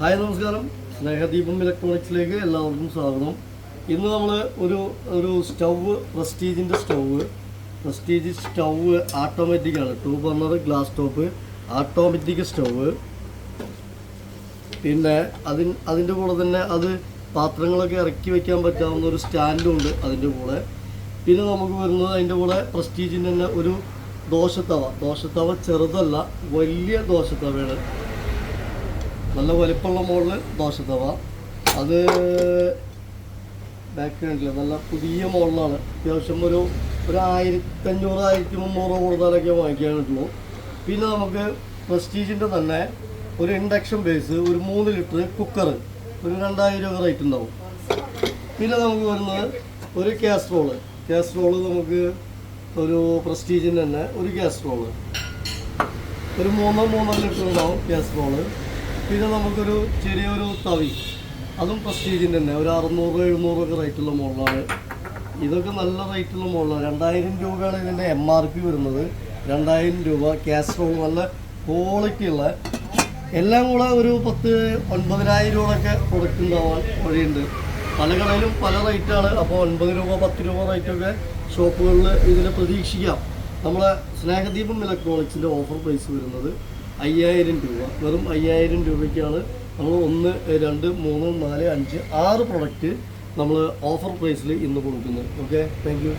Hi നമസ്കാരം. സ്നേഹദീപം ഇലക്ട്രോണിക്സിലേക്ക് എല്ലാവർക്കും സ്വാഗതം. ഇന്ന് നമ്മൾ ഒരു ഒരു സ്റ്റൗവ് പ്രസ്റ്റീജിന്റെ stove Prestige stove ആട്ടോമാറ്റിക്കാണ് two burner glass top automatic stove പിന്നെ അതിൻ അതിന്റെ കൂടെ തന്നെ അത് പാത്രങ്ങളൊക്കെ ഇറക്കി വയ്ക്കാൻ പറ്റാവുന്ന ഒരു സ്റ്റാൻഡും ഉണ്ട് അതിന്റെ കൂടെ. പിന്നെ നമുക്ക് വരുന്നത് അതിന്റെ കൂടെ പ്രസ്റ്റീജിന്റെ തന്നെ ഒരു ദോശത്തവ. ദോശത്തവ ചെറുതല്ല വലിയ ദോശത്തവയാണ്. നല്ല വലിപ്പമുള്ള മോഡൽ ദോശത്തവ. അത് ബാക്ക് കണ്ടില്ല നല്ല പുതിയ മോഡലാണ്. അത്യാവശ്യം ഒരു ഒരു ആയിരത്തഞ്ഞൂറ് ആയിരത്തി മുന്നൂറ് കൂടുതലൊക്കെ വാങ്ങിക്കാൻ പിന്നെ നമുക്ക് പ്രസ്റ്റീജിന്റെ തന്നെ ഒരു ഇൻഡക്ഷൻ ബേസ് ഒരു മൂന്ന് ലിറ്റർ കുക്കർ ഒരു രണ്ടായിരം രൂപ റേറ്റ് ഉണ്ടാവും. പിന്നെ നമുക്ക് വരുന്നത് ഒരു കാസ്ട്രോൾ കാസ്ട്രോൾ നമുക്ക് ഒരു പ്രസ്റ്റീജിന്റെ തന്നെ ഒരു കാസ്ട്രോൾ ഒരു മൂന്നോ മൂന്നര ലിറ്റർ ഉണ്ടാവും കാസ്ട്രോൾ പിന്നെ നമുക്കൊരു ചെറിയൊരു തവി. അതും പ്രസ്റ്റീജിന്റെ തന്നെ. ഒരു അറുന്നൂറ് എഴുന്നൂറൊക്കെ റേറ്റുള്ള മോഡലാണ് ഇതൊക്കെ നല്ല റേറ്റുള്ള മോഡലാണ് രണ്ടായിരം രൂപയാണ് ഇതിന്റെ എം ആർ പി വരുന്നത്. രണ്ടായിരം രൂപ കാസ്ട്രോൾ നല്ല ക്വാളിറ്റി ഉള്ള എല്ലാം കൂടെ ഒരു പത്ത് ഒൻപതിനായിരം രൂപയൊക്കെ പ്രൊഡക്റ്റ് ഉണ്ടാവാൻ വഴിയുണ്ട്. പല കടയിലും പല റേറ്റാണ് അപ്പോൾ ഒൻപത് രൂപ പത്ത് രൂപ റേറ്റൊക്കെ ഷോപ്പുകളിൽ ഇതിനെ പ്രതീക്ഷിക്കാം. നമ്മളെ സ്നേഹദീപം ഇലക്ട്രോണിക്സിന്റെ ഓഫർ പ്രൈസ് വരുന്നത് അയ്യായിരം രൂപ. വെറും അയ്യായിരം രൂപയ്ക്കാണ് നമ്മൾ ഒന്ന് രണ്ട് മൂന്ന് നാല് അഞ്ച് ആറ് പ്രൊഡക്റ്റ് നമ്മൾ ഓഫർ പ്രൈസിൽ ഇന്ന് കൊടുക്കുന്നത്. Okay thank